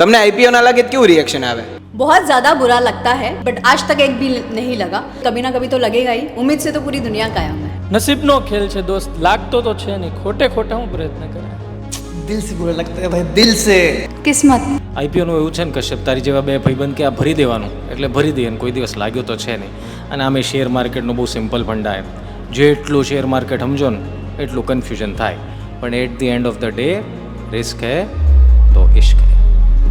તમને આઈપીઓ ના લાગે તો કેવું રિએક્શન આવે बहुत ज़्यादा बुरा लगता है बट आज तक एक भी नहीं लगा कभी ना कभी तो लगेगा ही उम्मीद से तो पूरी दुनिया कायम है નસીબનો ખેલ છે દોસ્ત લાગતો તો છે નહીં ખોટે ખોટે હું પ્રયત્ન કરે दिल से बुरा लगता है भाई दिल से किस्मत આઈપીઓનું એવું છે ને કશ્યપ તારી જેવા બે ભાઈબંધ કે આ ભરી દેવાનું એટલે ભરી દઈએ ને કોઈ દિવસ લાગ્યો તો છે નહીં અને આમે શેર માર્કેટનો બહુ સિમ્પલ ફંડા એમ જેટલું શેર માર્કેટ સમજો ને એટલું કન્ફ્યુઝન થાય પણ at the end of the day risk હે તો ઇશ્ક હે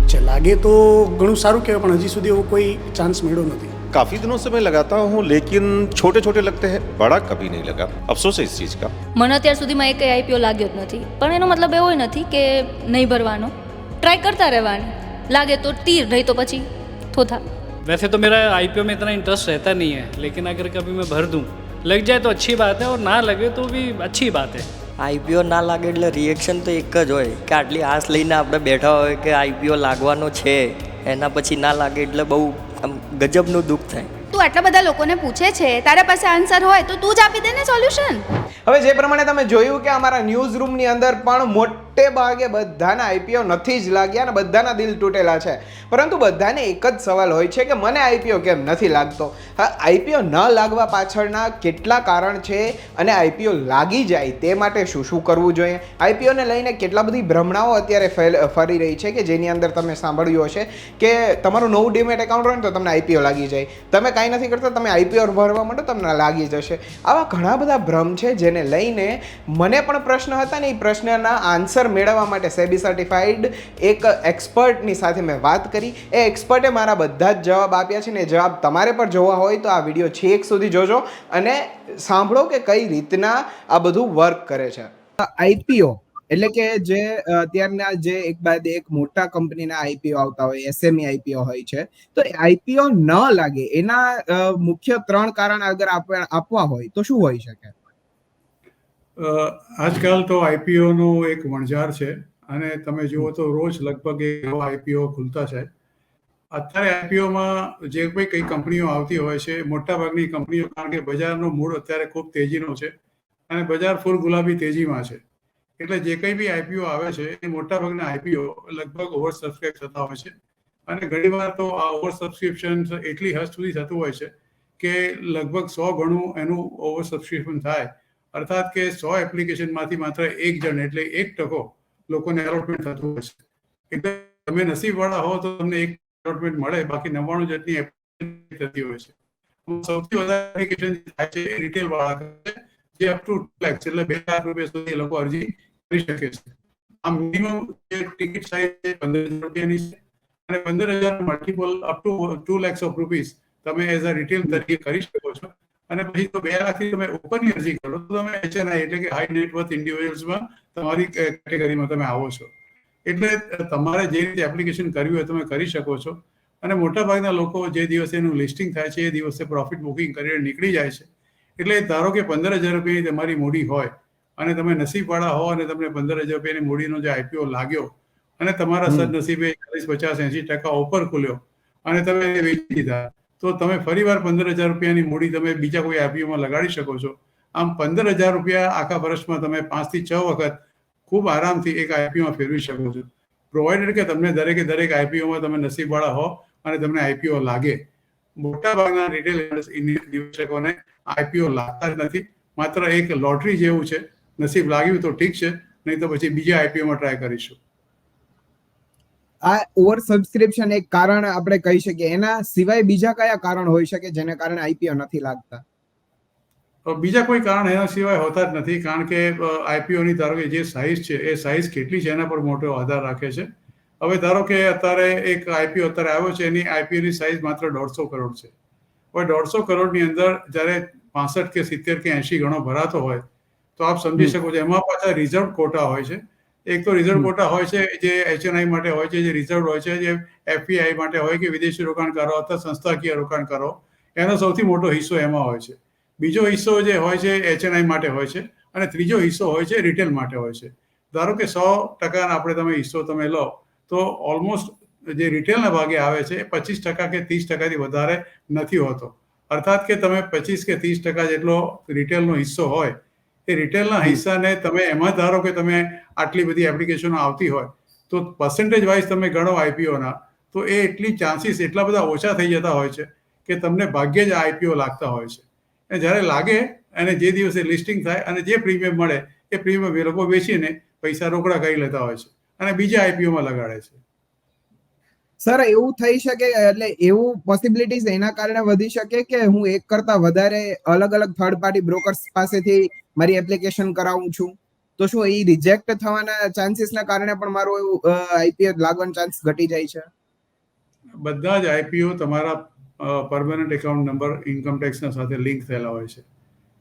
છે લાગે તો ઘણું સારું કહેવાય પણ હજી સુધી એવો કોઈ ચાન્સ મળ્યો નથી काफी दिनों से मैं लगाता हूँ लेकिन छोटे छोटे लगते हैं बड़ा कभी नहीं लगा अफसोस है इस चीज का મને અત્યાર સુધીમાં એક આઈપીઓ લાગ્યો જ નથી પણ એનો મતલબ એવો નથી કે નહીં ભરવાનો ટ્રાય કરતા રહેવાની લાગે તો તીર નહીં તો પછી થોથા वैसे तो मेरा आईपीओ में इतना इंटरेस्ट रहता नहीं है लेकिन अगर कभी मैं भर दूं लग जाए तो अच्छी बात है और ना लगे तो भी अच्छी बात है આઈપીઓ ના લાગે એટલે રિએક્શન તો એક જ હોય કે આટલી આશ લઈને આપણે બેઠા હોય કે આઈપીઓ લાગવાનો છે, એના પછી ના લાગે એટલે બહુ આમ ગજબનું દુઃખ થાય. તું આટલા બધા લોકોને પૂછે છે, તારા પાસે આન્સર હોય તો તું જ આપી દે ને સોલ્યુશન હવે જે પ્રમાણે તમે જોયું કે અમારા ન્યૂઝ રૂમની અંદર પણ મોટે ભાગે બધાના આઈપીઓ નથી જ લાગ્યા અને બધાના દિલ તૂટેલા છે. પરંતુ બધાને એક જ સવાલ હોય છે કે મને આઈપીઓ કેમ નથી લાગતો? હા આઈપીઓ ન લાગવા પાછળના કેટલા કારણ છે અને આઈપીઓ લાગી જાય તે માટે શું શું કરવું જોઈએ? આઈપીઓને લઈને કેટલા બધી ભ્રમણાઓ અત્યારે ફેલ, ફરી રહી છે કે જેની અંદર તમે સાંભળ્યું હશે કે તમારું નવું ડીમેટ એકાઉન્ટ હોય ને તો તમને આઈપીઓ લાગી જાય. તમે કાંઈ નથી કરતા, તમે આઈપીઓ ભરવા માટે તમને લાગી જશે. આવા ઘણા બધા ભ્રમ છે જેને લઈને મને પણ પ્રશ્ન હતા ને એ પ્રશ્નના આન્સર મેળવવા માટે સેબી સર્ટિફાઈડ એક એક્સપર્ટની સાથે મેં વાત કરી. એ એક્સપર્ટે મારા બધા જ જવાબ આપ્યા છે ને જવાબ તમારે પણ જોવા હોય તો આ વીડિયો છેક સુધી જોજો અને સાંભળો કે કઈ રીતના આ બધું વર્ક કરે છે. આઈપીઓ એટલે કે જે અત્યારના જે એક બાદ એક મોટા કંપનીના આઈપીઓ આવતા હોય એસએમઈ આઈપીઓ હોય છે, તો આઈપીઓ ન લાગે. એના મુખ્ય ત્રણ કારણ અગર આપવા હોય, તો શું હોઈ શકે? આજકાલ તો આઈપીઓનો એક વણઝાર છે અને તમે જુઓ તો રોજ લગભગ એવા આઈપીઓ ખુલતા છે. અત્યારે આઈપીઓમાં જે કોઈ, કઈ કંપનીઓ આવતી હોય છે, મોટાભાગની કંપનીઓ, કારણ કે બજારનો મૂળ અત્યારે ખૂબ તેજીનો છે અને બજાર ફૂલ ગુલાબી તેજીમાં છે. એટલે જે કંઈ બી આઈપીઓ આવે છે, એ મોટાભાગના આઈપીઓ લગભગ ઓવર સબસ્ક્રાઇબ થતા હોય છે. અને ઘણીવાર તો આ ઓવર સબસ્ક્રિપ્શન એટલી હદ સુધી થતું હોય છે કે લગભગ સો ગણું એનું ઓવર સબસ્ક્રિપ્શન થાય. અર્થાત કે સો એપ્લિકેશનમાંથી માત્ર એક જણ એટલે એક ટકો લોકોને એલોટમેન્ટ થતું હોય છે. એટલે તમે નસીબવાળા હો તો તમને એક એલોટમેન્ટ મળે, બાકી નવ્વાણું જેટલી થતી હોય છે. સૌથી વધારે એપ્લિકેશન થાય છે રિટેલ વાળા જે અપ ટુ લેક્સ એટલે બે લાખ રૂપિયા સુધી લોકો અરજી કરી શકે છે. આ મિનિમમ જે ટિકિટ સાઇઝ છે, પંદર હજાર રૂપિયાની છે. અને પંદર હજાર multiple up to two lakhs of rupees તમે એઝ અ રિટેલ તરીકે કરી શકો છો. અને પછી તો બે લાખથી તમે ઉપરની અરજી કરો, તો તમે એચએનઆઈ એટલે કે હાઈ નેટવર્થ ઇન્ડિવિજ્યુઅલ્સમાં તમારી કેટેગરીમાં તમે આવો છો. એટલે તમારે જે રીતે એપ્લિકેશન કરવી હોય તમે કરી શકો છો. અને મોટાભાગના લોકો જે દિવસે એનું લિસ્ટિંગ થાય છે, એ દિવસે પ્રોફિટ બુકિંગ કરીને નીકળી જાય છે. એટલે ધારો કે પંદર હજાર રૂપિયાની તમારી મૂડી હોય અને તમે નસીબવાળા હો અને તમને પંદર હજાર રૂપિયાની મૂડીનો જે આઈપીઓ લાગ્યો અને તમારા સદનસીબે ચાલીસ પચાસ એસી ટકા ઉપર ખુલ્યો અને તમે વેચી દીધા. તો તમે ફરીવાર પંદર હજાર રૂપિયાની મૂડી તમે બીજા કોઈ આઈપીઓમાં લગાડી શકો છો. આમ પંદર હજાર રૂપિયા આખા વર્ષમાં તમે પાંચથી છ વખત ખૂબ આરામથી એક આઈપીઓમાં ફેરવી શકો છો. પ્રોવાઇડેડ કે તમને દરેકે દરેક આઈપીઓમાં તમે નસીબવાળા હો અને તમને આઈપીઓ લાગે. મોટાભાગના રિટેલ નિવેશકોને આઈપીઓ લાગતા જ નથી. માત્ર એક લોટરી જેવું છે. નસીબ લાગ્યું તો ઠીક છે નહીં તો પછી બીજા આઈપીઓમાં ટ્રાય કરીશું. આ ઓવર સબસ્ક્રિપ્શન એક કારણ આપણે કહી શકીએ. એના સિવાય બીજા કયા કારણ હોઈ શકે જેને કારણે આઈપીઓ નથી લાગતા? બીજા કોઈ કારણ એના સિવાય હોતા જ નથી કારણ કે આઈપીઓની ધારો કે જે સાઇઝ છે એ સાઇઝ કેટલી છે એના પર મોટો આધાર રાખે છે. હવે ધારો કે અત્યારે એક આઈપીઓ અત્યારે આવ્યો છે એની આઈપીઓની સાઇઝ માત્ર દોઢસો કરોડ છે. હવે દોઢસો કરોડની અંદર જ્યારે પાસઠ કે સિત્તેર કે એંશી ગણો ભરાતો હોય તો આપ સમજી શકો છો એમાં પાછા રિઝર્વ કોટા હોય છે. એક તો રિઝર્વ કોટા હોય છે જે એચએનઆઈ માટે હોય છે જે રિઝર્વ હોય છે જે એફપીઆઈ માટે હોય કે વિદેશી રોકાણકારો અથવા સંસ્થાકીય રોકાણકારો એનો સૌથી મોટો હિસ્સો એમાં હોય છે. બીજો હિસ્સો જે હોય છે એચએનઆઈ માટે હોય છે અને ત્રીજો હિસ્સો હોય છે રિટેલ માટે હોય છે. ધારો કે સો ટકાના આપણે તમે હિસ્સો તમે લો તો ઓલમોસ્ટ જે રિટેલના ભાગે આવે છે એ પચીસ ટકા કે ત્રીસ ટકાથી વધારે નથી હોતો. અર્થાત કે તમે પચીસ કે ત્રીસ ટકા જેટલો રિટેલનો હિસ્સો હોય એ રિટેલના હિસ્સાને તમે એમાં ધારો કે તમે આટલી બધી એપ્લિકેશનો આવતી હોય તો પર્સન્ટેજ વાઇઝ તમે ગણો આઈપીઓના તો એ એટલી ચાન્સીસ એટલા બધા ઓછા થઈ જતા હોય છે કે તમને ભાગ્યે જ આઈપીઓ લાગતા હોય છે. અને જ્યારે લાગે અને જે દિવસે લિસ્ટિંગ થાય અને જે પ્રીમિયમ મળે એ પ્રીમિયમ એ લોકો વેચીને પૈસા રોકડા કરી લેતા હોય છે અને બીજા આઈપીઓમાં લગાડે છે. સર, એવું થઈ શકે, એટલે એવું પોસિબિલિટીઝ એના કારણે વધી શકે કે હું એક કરતા વધારે અલગ અલગ થર્ડ પાર્ટી બ્રોકર્સ પાસેથી મારી એપ્લિકેશન કરાવું છું? તો શું એ રિજેક્ટ થવાના ચાન્સીસના કારણે પણ મારું એવું આઈપીઓ લાગવાનો ચાન્સ ઘટી જાય છે? બધા જ આઈપીઓ તમારા પરમનન્ટ એકાઉન્ટ નંબર ઇન્કમ ટેક્સના સાથે લિંક થયેલા હોય છે.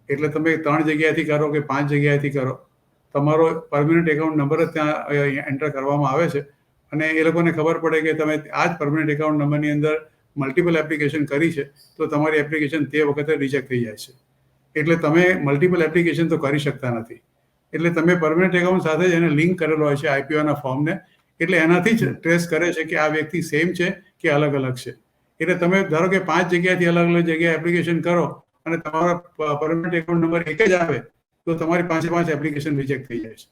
એટલે તમે ત્રણ જગ્યાએથી કરો કે પાંચ જગ્યાએથી કરો? તમારો પરમનન્ટ એકાઉન્ટ નંબર જ ત્યાં એન્ટર કરવામાં આવે છે. અને એ લોકોને ખબર પડે કે તમે આ જ પરમનન્ટ એકાઉન્ટ નંબરની અંદર મલ્ટિપલ એપ્લિકેશન કરી છે, તો તમારી એપ્લિકેશન તે વખતે રિજેક્ટ થઈ જાય છે. એટલે તમે મલ્ટિપલ એપ્લિકેશન તો કરી શકતા નથી. એટલે તમે પરમનન્ટ એકાઉન્ટ સાથે જ એને લિંક કરેલો હોય છે આઈપીઓના ફોર્મને એટલે એનાથી જ ટ્રેસ કરે છે કે આ વ્યક્તિ સેમ છે કે અલગ અલગ છે. એટલે તમે ધારો કે પાંચ જગ્યાથી અલગ અલગ જગ્યાએ એપ્લિકેશન કરો અને તમારો પરમનન્ટ એકાઉન્ટ નંબર એક જ આવે, તો તમારી પાંચે પાંચ એપ્લિકેશન રિજેક્ટ થઈ જાય છે.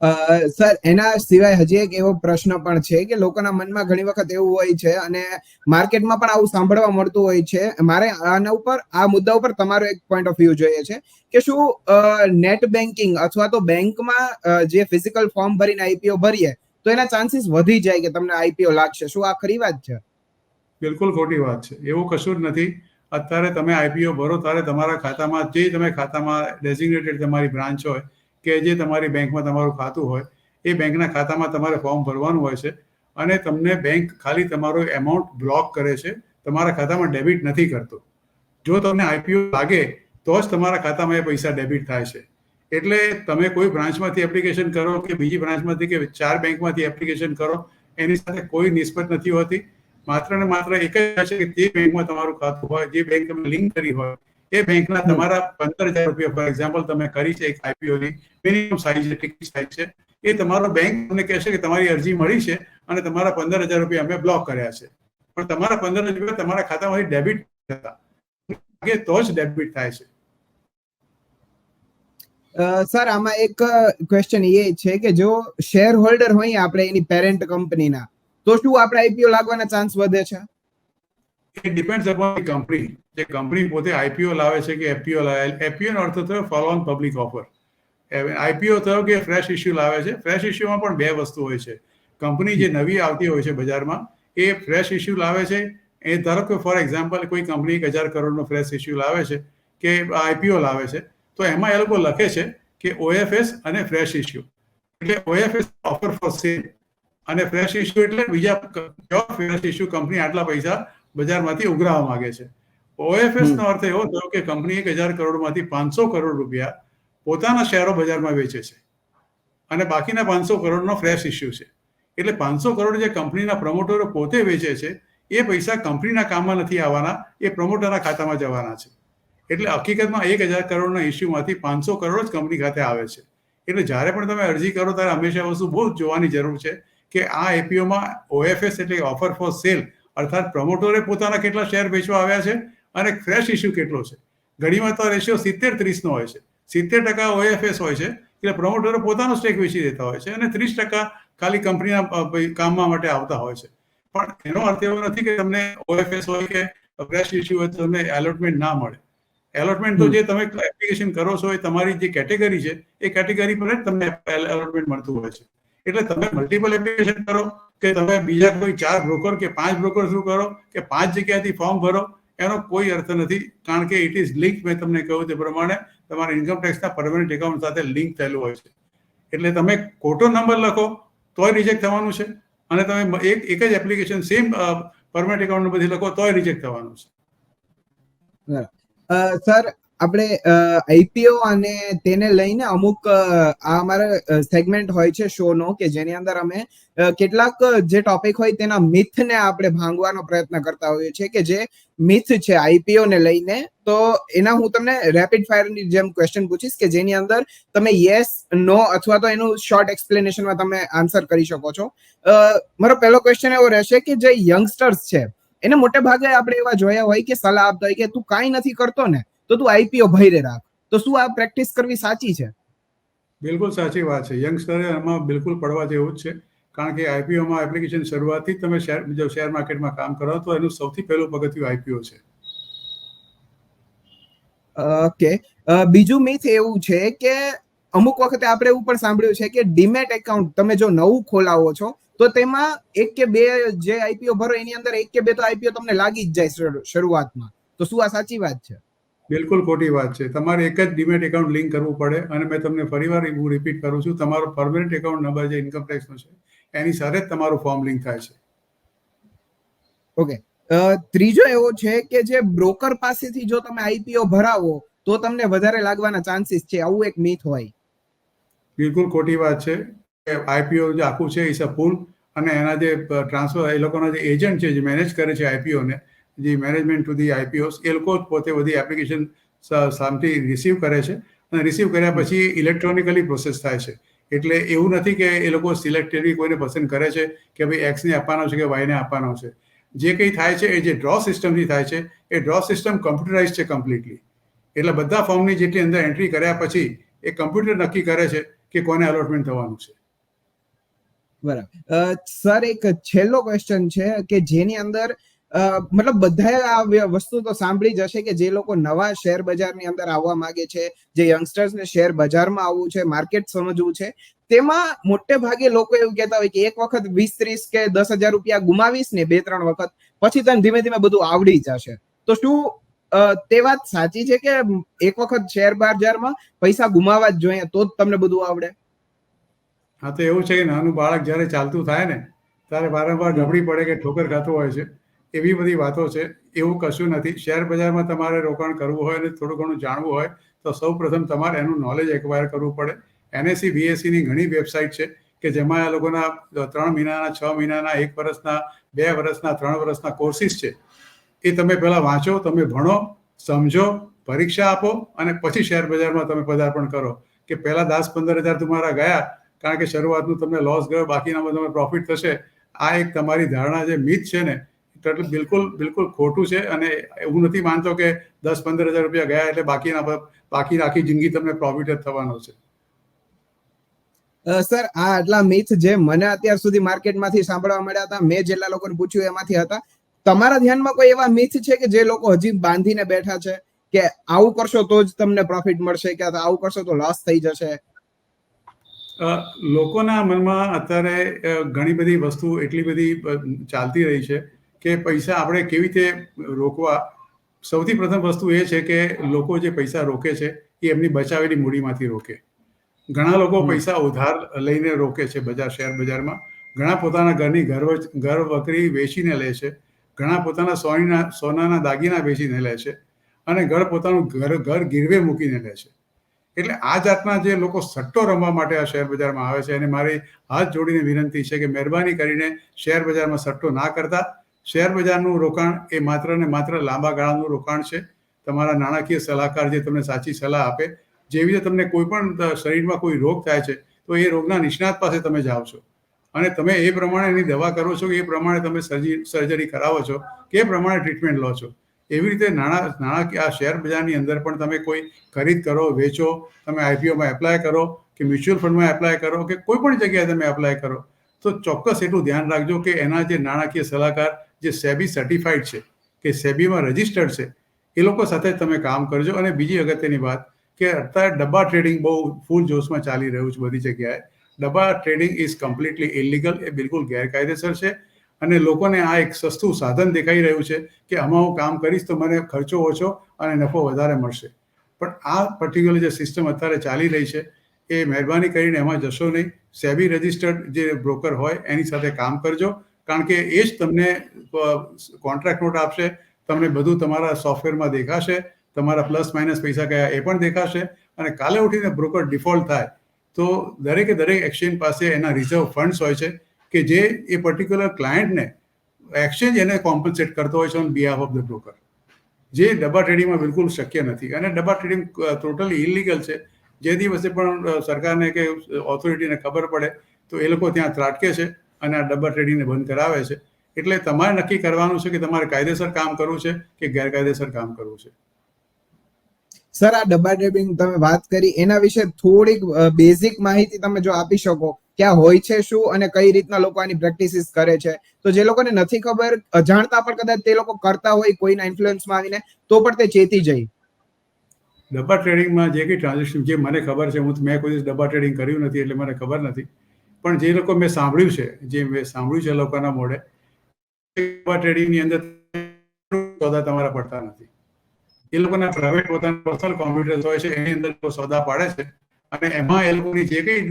સર, એના સિવાય હજી એક એવો પ્રશ્ન પણ છે કે લોકોના મનમાં ઘણી વખત એવું હોય છે અને માર્કેટમાં પણ આવું સાંભળવા મળતું હોય છે. મારે આના ઉપર, આ મુદ્દા ઉપર તમારો એક પોઈન્ટ ઓફ વ્યૂ જોઈએ છે કે શું નેટ બેન્કિંગ અથવા તો બેંકમાં જે ફિઝિકલ ફોર્મ ભરીને આઈપીઓ ભરીએ, તો એના ચાન્સીસ વધી જાય કે તમને આઈપીઓ લાગશે. શું આ ખરી વાત છે? બિલકુલ ખોટી વાત છે. એવું કશું જ નથી. અત્યારે તમે આઈપીઓ ભરો, ત્યારે તમારા ખાતામાં, જે તમે ખાતામાં ડેઝિગ્નેટેડ તમારી બ્રાન્ચ હોય કે જે તમારી બેંકમાં તમારું ખાતું હોય, એ બેંકના ખાતામાં તમારે ફોર્મ ભરવાનું હોય છે અને તમને બેંક ખાલી તમારો એમાઉન્ટ બ્લોક કરે છે, તમારા ખાતામાં ડેબિટ નથી કરતો. જો તમને આઈપીઓ લાગે, તો જ તમારા ખાતામાં એ પૈસા ડેબિટ થાય છે. એટલે તમે કોઈ બ્રાન્ચમાંથી એપ્લિકેશન કરો કે બીજી બ્રાન્ચમાંથી કે ચાર બેંકમાંથી એપ્લિકેશન કરો, એની સાથે કોઈ નિસ્બત નથી હોતી. માત્ર ને માત્ર એક જ છે કે જે બેંકમાં તમારું ખાતું હોય, જે બેંક તમે લિંક કરી હોય એ બેંકના તમારા પંદર હજાર રૂપિયા, ફોર એક્ઝામ્પલ તમે કરી છે એક આઈપીઓની મિનિમમ સાઇઝ છે ટિકિટ સાઇઝ છે, એ તમારો બેંક તમને કહેશે કે તમારી અરજી મળી છે અને તમારા પંદર હજાર રૂપિયા અમે બ્લોક કર્યા છે. પણ તમારા પંદર હજાર રૂપિયા તમારા ખાતામાંથી ડેબિટ થતા. તો જ ડેબિટ થાય છે. સર, આમાં એક ક્વેશ્ચન એ છે કે જો શેર હોલ્ડર હોય આપણે એની પેરેન્ટ કંપનીના તો શું આપણે આઈપીઓ લાગવાના ચાન્સ વધે છે? It depends upon the company જે કંપની પોતે આઈપીઓ લાવે છે કે એફપીઓ લાવે એફપીઓ નો અર્થ થયો follow on public offer IPO થયો કે ફ્રેશ ઇસ્યુ લાવે છે. ફ્રેશ ઇસ્યુમાં પણ બે વસ્તુ હોય છે. કંપની જે નવી આવતી હોય છે બજારમાં, એ ફ્રેશ ઇસ્યુ લાવે છે. એ ધારો કે ફોર એક્ઝામ્પલ કોઈ કંપની એક હજાર કરોડનો ફ્રેશ ઇસ્યુ લાવે છે કે આઈપીઓ લાવે છે, તો એમાં એ લોકો લખે છે કે ઓએફએસ અને ફ્રેશ ઇસ્યુ એટલે ઓએફએસ ઓફર ફોર સેલ અને ફ્રેશ ઇસ્યુ એટલે બીજા ફ્રેશ ઇસ્યુ કંપની આટલા પૈસા બજારમાંથી ઉઘરાવા માંગે છે. ઓએફએસ નો અર્થ એવો થયો કે કંપની એક હજાર કરોડમાંથી પાંચસો કરોડ રૂપિયા પોતાના શેરો બજારમાં વેચે છે. અને બાકીના પાંચસો કરોડનો ફ્રેશ ઇસ્યુ છે. એટલે પાંચસો કરોડ જે કંપનીના પ્રમોટરો પોતે વેચે છે એ પૈસા કંપનીના કામમાં નથી આવવાના એ પ્રમોટરના ખાતામાં જવાના છે. એટલે હકીકતમાં એક હજાર કરોડના ઇસ્યુમાંથી પાંચસો કરોડ જ કંપની ખાતે આવે છે. એટલે જ્યારે પણ તમે અરજી કરો ત્યારે હંમેશા વસ્તુ બહુ જોવાની જરૂર છે કે આ એપીઓમાં ઓએફએસ એટલે ઓફર ફોર સેલ અર્થાત પ્રમોટરે પોતાના કેટલા શેર વેચવા આવ્યા છે અને ફ્રેશ ઇસ્યુ કેટલો છે? ઘણીવાર તો રેશિયો સિત્તેર ત્રીસનો હોય છે. સિત્તેર ટકા ઓએફએસ હોય છે એટલે પ્રમોટરો પોતાનો સ્ટેક વેચી દેતા હોય છે અને ત્રીસ ટકા ખાલી કંપનીના કામમાં માટે આવતા હોય છે. પણ એનો અર્થ એવો નથી કે તમને ઓએફએસ હોય કે ફ્રેશ ઇસ્યુ હોય તો તમને એલોટમેન્ટ ના મળે. એલોટમેન્ટ તો જે તમે એપ્લિકેશન કરો છો એ તમારી જે કેટેગરી છે એ કેટેગરી પર જ તમને એલોટમેન્ટ મળતું હોય છે. એટલે તમે મલ્ટિપલ એપ્લિકેશન કરો કે તમે બીજા કોઈ ચાર બ્રોકર કે પાંચ બ્રોકર શું કરો, કે પાંચ જગ્યાએથી ફોર્મ ભરો, એનો કોઈ અર્થ નથી. કારણ કે ઇટ ઇઝ લિંક મેં તમને કહ્યું તે પ્રમાણે તમારા ઇન્કમ ટેક્સના પરમનન્ટ એકાઉન્ટ સાથે લિંક થયેલું હોય છે. એટલે તમે ખોટો નંબર લખો, તોય રિજેક્ટ થવાનું છે. અને તમે એક એક જ એપ્લિકેશન સેમ પરમનન્ટ એકાઉન્ટ બધી લખો, તોય રિજેક્ટ થવાનું છે. સર આપણે આઈપીઓ અને તેને લઈને અમુક આ અમારા સેગમેન્ટ હોય છે શોનો કે જેની અંદર અમે કેટલાક જે ટોપિક હોય તેના મિથને આપણે ભાંગવાનો પ્રયત્ન કરતા હોઈએ છીએ કે જે મિથ છે આઈપીઓ ને લઈને. તો એના હું તમને રેપિડ ફાયરની જેમ ક્વેશ્ચન પૂછીશ કે જેની અંદર તમે યસ નો અથવા તો એનું શોર્ટ એક્સપ્લેનેશનમાં તમે આન્સર કરી શકો છો. મારો પહેલો ક્વેશ્ચન એવો રહેશે કે જે યંગસ્ટર્સ છે, એને મોટે ભાગે આપણે એવા જોયા હોય કે સલાહ આપતા હોય કે તું કાંઈ નથી કરતો ને તો તું આઈપીઓ ભરી રાખ. તો શું આ પ્રેક્ટિસ કરવી સાચી છે? બિલકુલ સાચી વાત છે. યંગસ્ટરે એમાં બિલકુલ પડવા જેવું જ છે. કારણ કે આઈપીઓમાં એપ્લિકેશન શરૂઆતથી તમે શેર જો શેર માર્કેટમાં કામ કરો તો એનું સૌથી પહેલું પગથિયું આઈપીઓ છે. ઓકે બીજું મિથ એવું છે કે અમુક વખતે આપણે એવું પણ સાંભળ્યું છે કે ડીમેટ એકાઉન્ટ તમે જો નવું ખોલાવો છો તો તેમાં એક કે બે જે આઈપીઓ ભરો એની અંદર એક કે બે તો આઈપીઓ તમને લાગી જ જાય શરૂ- શરૂઆતમાં. તો શું આ સાચી વાત છે? બિલકુલ ખોટી વાત છે. તમારે એક જ ડીમેટ એકાઉન્ટ લિંક કરવું પડે અને મેં તમને ફરીવાર હું રિપીટ કરું છું તમારો પરમનન્ટ એકાઉન્ટ નંબર જે ઇન્કમ ટેક્સનો છે એની સાથે જ તમારું ફોર્મ લિંક થાય છે. ઓકે ત્રીજો એવો છે કે જે બ્રોકર પાસેથી જો તમે આઈપીઓ ભરાવો તો તમને વધારે લાગવાના ચાન્સીસ છે. આવું એક મિથ હોય. બિલકુલ ખોટી વાત છે. આઈપીઓ જે આખું છે ઇસ અ પુલ અને એના જે ટ્રાન્સફર એ લોકોના જે એજન્ટ છે જે મેનેજ કરે છે આઈપીઓને જે મેનેજમેન્ટ ટુ ધી આઈપીઓસ એ લોકો પોતે બધી એપ્લિકેશન સામથી રિસીવ કરે છે. અને રિસીવ કર્યા પછી ઇલેક્ટ્રોનિકલી પ્રોસેસ થાય છે. એટલે એવું નથી કે એ લોકો સિલેક્ટેડલી કોઈને પસંદ કરે છે કે ભાઈ એક્સને આપવાનો છે કે વાયને આપવાનો છે. જે કંઈ થાય છે, એ જે ડ્રો સિસ્ટમથી થાય છે, એ ડ્રો સિસ્ટમ કમ્પ્યુટરાઇઝ છે કમ્પ્લીટલી એટલે બધા ફોર્મની જેટલી અંદર એન્ટ્રી કર્યા પછી એ કમ્પ્યુટર નક્કી કરે છે કે કોને અલોટમેન્ટ થવાનું છે. બરાબર. સર, એક છેલ્લો ક્વેશ્ચન છે કે જેની અંદર મતલબ બધાએ આ વસ્તુ તો સાંભળી જ હશે કે જે લોકો નવા શેર બજારની અંદર આવવા માંગે છે, જે યંગસ્ટર્સને શેર બજારમાં આવવું છે માર્કેટ સમજવું છે, તેમાં મોટે ભાગે લોકો એવું કહેતા હોય કે એક વખત વીસ ત્રીસ કે દસ હજાર રૂપિયા ગુમાવીશ ને બે ત્રણ વખત, પછી તને ધીમે ધીમે બધું આવડી જશે. તો શું તે વાત સાચી છે કે એક વખત શેર બજારમાં પૈસા ગુમાવા જ જોઈએ તો જ તમને બધું આવડે? હા, તો એવું છે કે નાનું બાળક જ્યારે ચાલતું થાય ને, ત્યારે વારંવાર ગબડી પડે કે ઠોકર ખાતું હોય છે. એવી બધી વાતો છે, એવું કશું નથી. શેર બજારમાં તમારે રોકાણ કરવું હોય અને થોડું ઘણું જાણવું હોય, તો સૌ પ્રથમ તમારે એનું નોલેજ એક્વાયર કરવું પડે. એનએસસી બીએસસીની ઘણી વેબસાઇટ છે કે જેમાં આ લોકોના ત્રણ મહિનાના, છ મહિનાના, એક વર્ષના, બે વર્ષના, ત્રણ વર્ષના કોર્સિસ છે. એ તમે પહેલાં વાંચો, તમે ભણો, સમજો, પરીક્ષા આપો અને પછી શેર બજારમાં તમે પદાર્પણ કરો. કે પહેલાં દસ પંદર હજાર તમારા ગયા, કારણ કે શરૂઆતનું તમને લોસ ગયો, બાકીનામાં તમે પ્રોફિટ થશે. આ એક તમારી ધારણા જે મિથ છે ને. એટલે બિલકુલ બિલકુલ ખોટું છે અને એવું નથી માનતો કે દસ પંદર હજાર રૂપિયા ગયા એટલે બાકીના બાકી આખી જિંદગી તમને પ્રોફિટ જ થવાનો છે. સર આ આટલા મિથ જે મને અત્યાર સુધી માર્કેટમાંથી સાંભળવા મળ્યા હતા મેં જેટલા લોકોને પૂછ્યું એમાંથી હતા. તમારા ધ્યાનમાં કોઈ એવા મિથ છે કે જે લોકો હજી બાંધીને બેઠા છે કે આવું કરશો તો જ તમને પ્રોફિટ મળશે કે આવું કરશો તો લોસ થઈ જશે? લોકોના મનમાં અત્યારે ઘણી બધી વસ્તુ એટલી બધી ચાલતી રહી છે કે પૈસા આપણે કેવી રીતે રોકવા? સૌથી પ્રથમ વસ્તુ એ છે કે લોકો જે પૈસા રોકે છે એ એમની બચાવેલી મૂડીમાંથી રોકે. ઘણા લોકો પૈસા ઉધાર લઈને રોકે છે બજાર શેર બજારમાં. ઘણા પોતાના ઘરની ઘર ઘર વકરી વેચીને લે છે. ઘણા પોતાના સોનીના સોનાના દાગીના વેચીને લે છે. અને ઘર પોતાનું ઘર ઘર ગીરવે મૂકીને લે છે. એટલે આ જાતના જે લોકો સટ્ટો રમવા માટે આ શેર બજારમાં આવે છે અને મારી હાથ જોડીને વિનંતી છે કે મહેરબાની કરીને શેર બજારમાં સટ્ટો ના કરતા. શેર બજારનું રોકાણ એ માત્ર ને માત્ર લાંબા ગાળાનું રોકાણ છે. તમારા નાણાકીય સલાહકાર જે તમને સાચી સલાહ આપે, જેવી રીતે તમને કોઈ પણ શરીરમાં કોઈ રોગ થાય છે, તો એ રોગના નિષ્ણાત પાસે તમે જાઓ છો. અને તમે એ પ્રમાણે એની દવા કરો છો કે એ પ્રમાણે તમે સર્જી, સર્જરી કરાવો છો કે પ્રમાણે ટ્રીટમેન્ટ લો છો. એવી રીતે નાણાં નાણાકીય આ શેર બજારની અંદર પણ તમે કોઈ ખરીદ કરો, વેચો, તમે આઈપીઓમાં એપ્લાય કરો કે મ્યુચ્યુઅલ ફંડમાં એપ્લાય કરો કે કોઈ પણ જગ્યાએ તમે એપ્લાય કરો, તો ચોક્કસ એટલું ધ્યાન રાખજો કે એના જે નાણાકીય સલાહકાર જે સેબી સર્ટિફાઈડ છે, કે સેબીમાં રજિસ્ટર્ડ છે, એ લોકો સાથે તમે કામ કરજો. અને બીજી અગત્યની વાત કે અત્યારે ડબ્બા ટ્રેડિંગ બહુ ફૂલ જોશમાં ચાલી રહ્યું છે બધી જગ્યાએ. Dabba trading is completely illegal એ બિલકુલ ગેરકાયદેસર છે. અને લોકોને આ એક સસ્તું સાધન દેખાઈ રહ્યું છે કે આમાં હું કામ કરીશ તો મને ખર્ચો ઓછો અને નફો વધારે મળશે. પણ આ પર્ટિક્યુલર જે સિસ્ટમ અત્યારે ચાલી રહી છે, એ મહેરબાની કરીને એમાં જશો નહીં. સેબી રજિસ્ટર્ડ જે બ્રોકર હોય, એની સાથે કામ કરજો. કારણ કે એ જ તમને કોન્ટ્રાક્ટ નોટ આપશે, તમને બધું તમારા સોફ્ટવેરમાં દેખાશે, તમારા પ્લસ માઇનસ પૈસા કયા એ પણ દેખાશે અને કાલે ઉઠીને બ્રોકર ડિફોલ્ટ થાય, તો દરેકે દરેક એક્સચેન્જ પાસે એના રિઝર્વ ફંડ્સ હોય છે કે જે એ પર્ટિક્યુલર ક્લાયન્ટને એક્સચેન્જ એને કોમ્પન્સેટ કરતો હોય છે on behalf of the broker જે ડબ્બા ટ્રેડિંગમાં બિલકુલ શક્ય નથી અને ડબ્બા ટ્રેડિંગ ટોટલી ઇલીગલ છે. જે દિવસે પણ સરકારને કે ઓથોરિટીને ખબર પડે, તો એ લોકો ત્યાં ત્રાટકે છે. અને આ ડબલ ટ્રેડિંગને બંધ કરાવે છે. એટલે તમારે નક્કી કરવાનું છે કે તમારે કાયદેસર કામ કરવું છે કે ગેરકાયદેસર કામ કરવું છે? સર આ ડબ્બા ટ્રેડિંગ તમે વાત કરી એના વિશે થોડીક બેઝિક માહિતી તમે જો આપી શકો ક્યાં હોય છે શું અને કઈ રીતના લોકો આની પ્રેક્ટિસિસ કરે છે. તો જે લોકોને નથી ખબર અજાણતા પણ કદાચ તે લોકો કરતા હોય કોઈના ઇન્ફ્લુઅન્સમાં આવીને તો પણ તે ચેતી જાય. ડબ્બા ટ્રેડિંગમાં જે કંઈ ટ્રાન્ઝેક્શન જે મને ખબર છે હું મેં કોઈ દિવસ ડબ્બા ટ્રેડિંગ કર્યું નથી એટલે મને ખબર નથી. પણ જે લોકો મેં સાંભળ્યું છે, જે મેં સાંભળ્યું છે લોકોના મોઢે ટ્રેડિંગની અંદર સોદા તમારા પડતા નથી. એ લોકોના પ્રાઇવેટ પોતાના પર્સનલ કોમ્પ્યુટર્સ હોય છે, એની અંદર સોદા પાડે છે અને એમાં એ લોકોની જે કંઈ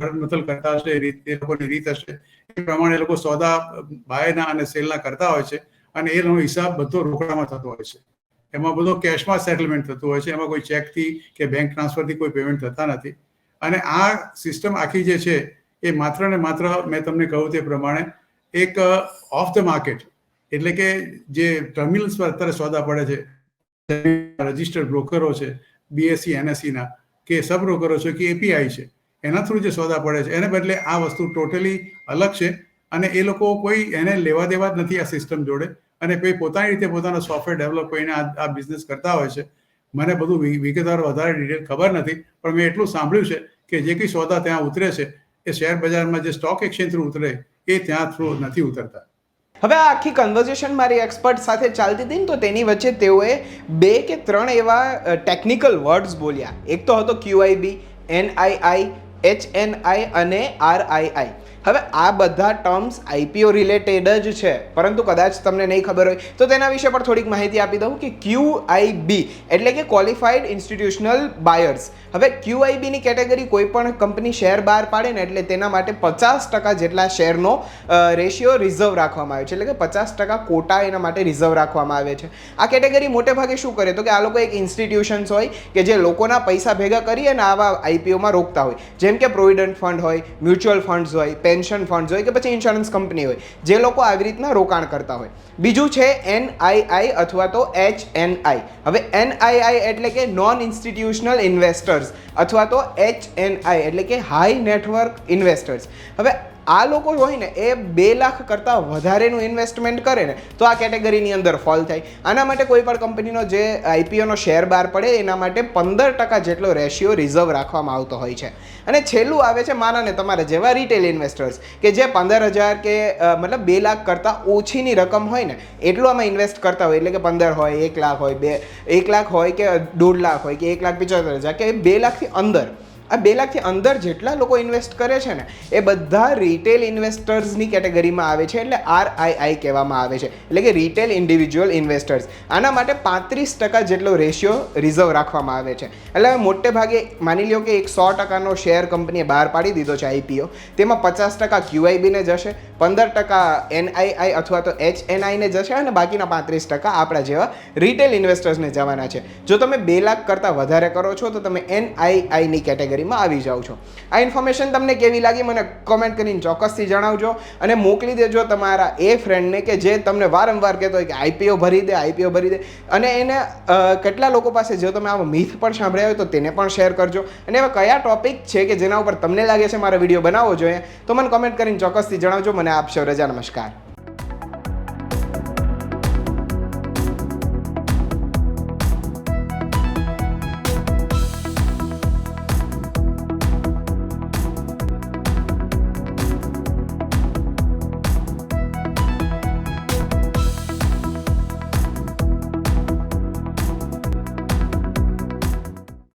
ગરમતલ કરતા હશે, એ એ લોકોની રીત હશે, એ પ્રમાણે એ લોકો સોદા બાયના અને સેલના કરતા હોય છે અને એનો હિસાબ બધો રોકડામાં થતો હોય છે. એમાં બધો કેશમાં સેટલમેન્ટ થતું હોય છે, એમાં કોઈ ચેકથી કે બેંક ટ્રાન્સફરથી કોઈ પેમેન્ટ થતા નથી. અને આ સિસ્ટમ આખી જે છે એ માત્ર ને માત્ર મેં તમને કહ્યું તે પ્રમાણે એક ઓફ ધ માર્કેટ એટલે કે જે ટર્મિનલ્સ પર અત્યારે સોદા પડે છે રજિસ્ટર્ડ બ્રોકરો છે બીએસસી એનએસસીના કે સબ બ્રોકરો છે, કે એપીઆઈ છે, એના થ્રુ જે સોદા પડે છે, એને બદલે આ વસ્તુ ટોટલી અલગ છે અને એ લોકો કોઈ એને લેવા દેવા જ નથી આ સિસ્ટમ જોડે અને કોઈ પોતાની રીતે પોતાનો સોફ્ટવેર ડેવલપ કરીને આ બિઝનેસ કરતા હોય છે. મને બધું વિગતવાર વધારે ડિટેલ ખબર નથી, પણ મેં એટલું સાંભળ્યું છે કે જે કંઈ સોદા ત્યાં ઉતરે છે એ શેર બજારમાં જે સ્ટોક એક્સચેન્જ થ્રુ ઉતરે, એ ત્યાં થ્રુ નથી ઉતરતા. હવે આ આખી કન્વર્ઝેશન મારી એક્સપર્ટ સાથે ચાલતી હતી ને, તો તેની વચ્ચે તેઓએ બે કે ત્રણ એવા ટેકનિકલ વર્ડ્સ બોલ્યા. એક તો હતો ક્યુઆઈબી એનઆઈઆઈ એચ એન આઈ અને આરઆઈઆઈ હવે આ બધા ટર્મ્સ આઈપીઓ રિલેટેડ જ છે. પરંતુ કદાચ તમને નહીં ખબર હોય, તો તેના વિશે પણ થોડીક માહિતી આપી દઉં કે ક્યુઆઈબી એટલે કે ક્વોલિફાઈડ ઇન્સ્ટિટ્યુશનલ બાયર્સ હવે ક્યુઆઈબીની કેટેગરી કોઈ પણ કંપની શેર બહાર પાડે ને એટલે તેના માટે પચાસ ટકા જેટલા શેરનો રેશિયો રિઝર્વ રાખવામાં આવે છે. એટલે કે પચાસ ટકા કોટા એના માટે રિઝર્વ રાખવામાં આવે છે. આ કેટેગરી મોટે ભાગે શું કરે? તો કે આ લોકો એક ઇન્સ્ટિટ્યુશન્સ હોય કે જે લોકોના પૈસા ભેગા કરી અને આવા આઈપીઓમાં રોકતા હોય. જેમ કે પ્રોવિડન્ટ ફંડ હોય મ્યુચ્યુઅલ ફંડ્સ હોય પેન્શન ફંડ્સ હોય કે પછી ઇન્સ્યોરન્સ કંપની હોય, જે લોકો આવી રીતના રોકાણ કરતા હોય. બીજું છે એનઆઈઆઈ અથવા તો એચ એન આઈ. હવે એનઆઈઆઈ એટલે કે નોન ઇન્સ્ટિટ્યુશનલ ઇન્વેસ્ટર્સ અથવા તો એચ એન આઈ એટલે કે હાઈ નેટવર્ક ઇન્વેસ્ટર્સ હવે આ લોકો હોય ને એ બે લાખ કરતાં વધારેનું ઇન્વેસ્ટમેન્ટ કરે ને, તો આ કેટેગરીની અંદર ફોલ થાય. આના માટે કોઈ પણ કંપનીનો જે આઈપીઓનો શેર બહાર પડે, એના માટે પંદર ટકા જેટલો રેશિયો રિઝર્વ રાખવામાં આવતો હોય છે. અને છેલ્લું આવે છે માના ને તમારા જેવા રિટેલ ઇન્વેસ્ટર્સ કે જે પંદર હજાર કે મતલબ બે લાખ કરતાં ઓછીની રકમ હોય ને, એટલું આમાં ઇન્વેસ્ટ કરતા હોય. એટલે કે પંદર હોય, એક લાખ હોય, બે, એક લાખ હોય કે દોઢ લાખ હોય, કે એક લાખ પિચોતેર હજાર, કે બે લાખથી અંદર. આ બે લાખથી અંદર જેટલા લોકો ઇન્વેસ્ટ કરે છે ને, એ બધા રિટેલ ઇન્વેસ્ટર્સની કેટેગરીમાં આવે છે એટલે આરઆઈઆઈ કહેવામાં આવે છે. એટલે કે રિટેલ ઇન્ડિવિજ્યુઅલ ઇન્વેસ્ટર્સ આના માટે પાંત્રીસ ટકા જેટલો રેશિયો રિઝર્વ રાખવામાં આવે છે. એટલે મોટે ભાગે માની લ્યો કે એક સો ટકાનો શેર કંપનીએ બહાર પાડી દીધો છે આઈપીઓ તેમાં પચાસ ટકા ક્યુઆઈબીને જશે, પંદર ટકા એનઆઈઆઈ અથવા તો એચ એનઆઈને જશે અને બાકીના પાંત્રીસ ટકા આપણા જેવા રિટેલ ઇન્વેસ્ટર્સને જવાના છે. જો તમે બે લાખ કરતાં વધારે કરો છો, તો તમે એનઆઈઆઈની કેટેગરીમાં આવી જાઓ છો. આ ઇન્ફોર્મેશન તમને કેવી લાગી મને કોમેન્ટ કરીને ચોક્કસથી જણાવજો અને મોકલી દેજો તમારા એ ફ્રેન્ડને કે જે તમને વારંવાર કહેતો હોય કે આઈપીઓ ભરી દે આઈપીઓ ભરી દે. અને એને કેટલા લોકો પાસે જો તમે આવો મિથ પણ સાંભળ્યા હોય તો તેને પણ શેર કરજો. અને એવા કયા ટોપિક છે કે જેના ઉપર તમને લાગે છે મારો વીડિયો બનાવવો જોઈએ, તો મને કોમેન્ટ કરીને ચોક્કસથી જણાવજો. મને આપશો રજા, નમસ્કાર.